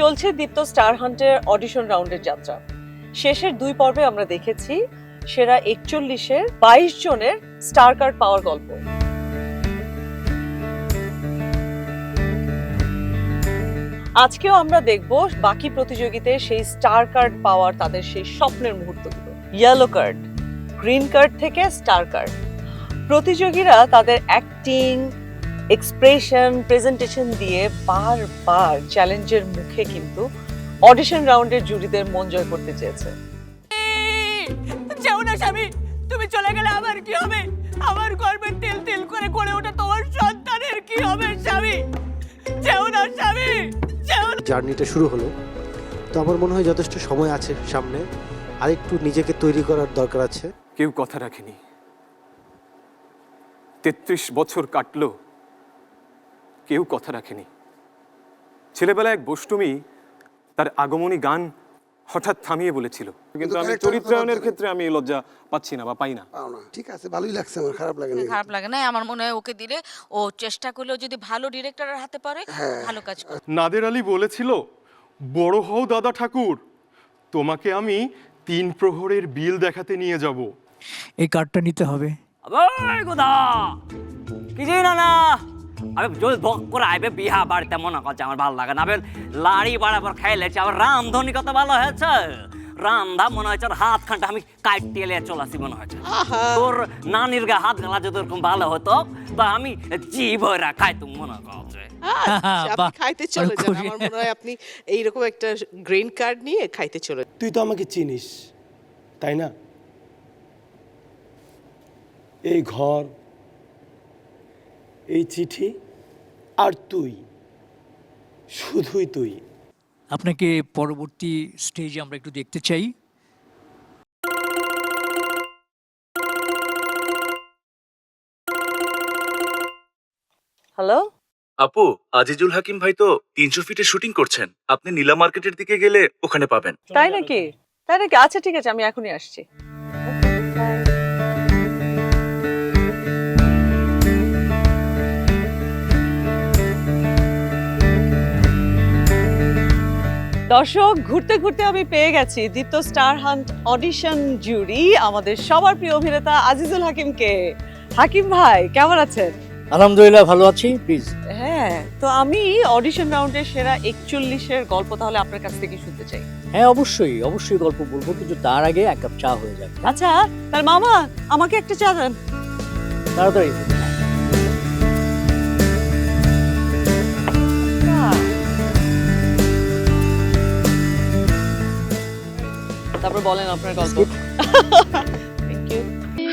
চলছে দীপ্ত star হান্টের audition রাউন্ডের যাত্রা। শেষের দুই পর্বে আমরা দেখেছি সেরা একচল্লিশের বাইশ জনের স্টার কার্ড পাওয়ার গল্প। আজকেও আমরা দেখব বাকি প্রতিযোগিতায় সেই স্টার কার্ড পাওয়ার তাদের সেই স্বপ্নের মুহূর্তগুলো। ইয়েলো কার্ড গ্রিন কার্ড থেকে স্টার কার্ড প্রতিযোগীরা তাদের অ্যাক্টিং এক্সপ্রেশন প্রেজেন্টেশন দিয়ে বারবার চ্যালেঞ্জের মুখে কিন্তু অডিশন রাউন্ডের জুরিদের মন জয় করতে চেয়েছে। যেও না স্বামী তুমি চলে গেলে আমার কি হবে? আমার গর্বের তেল তেল করে গড়ে ওঠা তোমার সন্তানের কি হবে স্বামী? যেও না স্বামী যেও জার্নিটা শুরু হলো তো আমার মনে হয় যথেষ্ট সময় আছে সামনে। আরেকটু নিজেকে তৈরি করার দরকার আছে। কেউ কথা রাখেনি। তেত্রিশ বছর কাটলো কেউ কথা রাখেনি। ছেলেবেলায় এক বষ্টমী তার আগমনী গান হঠাৎ থামিয়ে বলেছিল। কিন্তু আমি চরিত্রায়নের ক্ষেত্রে আমি লজ্জা পাচ্ছি না বা পাই না। ঠিক আছে ভালোই লাগছে আমার খারাপ লাগে না খারাপ লাগে না আমার মনে হয় ওকে দিলে ও চেষ্টা করলেও যদি ভালো ডিরেক্টরের হাতে পারে ভালো কাজ করে। নাদের আলী বলেছিল বড় হও দাদা ঠাকুর তোমাকে আমি তিন প্রহরের বিল দেখাতে নিয়ে যাব। এই কার্ডটা নিতে হবে। আবে গোদা! কি জানি না না আবে যদি বক করে আইবে বিহা বাড়িতে মনে করছে আমার ভালো লাগে না। আবে লাড়ি বাড়াবার খাইলেছে আবার রামধনি কত ভালো হয়েছে। রামধা মনে হয়েছে হাত খানটা আমি কাটিয়ে লিয়ে চলে আসি মনে হয়েছে। তোর নানির গা হাত গেলা যদি ওরকম ভালো হতো তা আমি জীবরা খাইতুম মনে করছে। আচ্ছা, আপনি খাইতে চলে যান। আমার মনে হয় আপনি এইরকম একটা গ্রিন কার্ড নিয়ে খাইতে চলে তুই তো আমাকে চিনিস তাই না? এই ঘর এই চিঠি আর তুই শুধুই তুই। আপনাকে পরবর্তী স্টেজে আমরা একটু দেখতে চাই। হ্যালো? আপু আজিজুল হাকিম ভাই তো তিনশো ফিটে শুটিং করছেন। আপনি নীলা মার্কেটের দিকে গেলে ওখানে পাবেন। তাই নাকি? তাই নাকি? আচ্ছা ঠিক আছে আমি এখনই আসছি। দর্শক ঘুরতে ঘুরতে আমি পেয়ে গেছি Deepto star hunt audition jury আমাদের সবার প্রিয় অভিনেতা আজিজুল হাকিমকে। হাকিম ভাই কেমন আছেন? আলহামদুলিল্লাহ ভালো আছি প্লিজ হ্যাঁ তো আমি অডিশন রাউন্ডের সেরা একচল্লিশের গল্প তাহলে আপনার কাছ থেকে শুনতে চাই। হ্যাঁ অবশ্যই অবশ্যই গল্প বলব কিন্তু তার আগে এক কাপ চা হয়ে যাবে আচ্ছা তার মামা আমাকে একটা চা দেন। তাড়াতাড়ি। তারপর বলেন আপনার গল্প।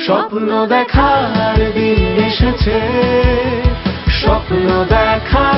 স্বপ্ন দেখার দিন এসেছে। স্বপ্ন ঘেরে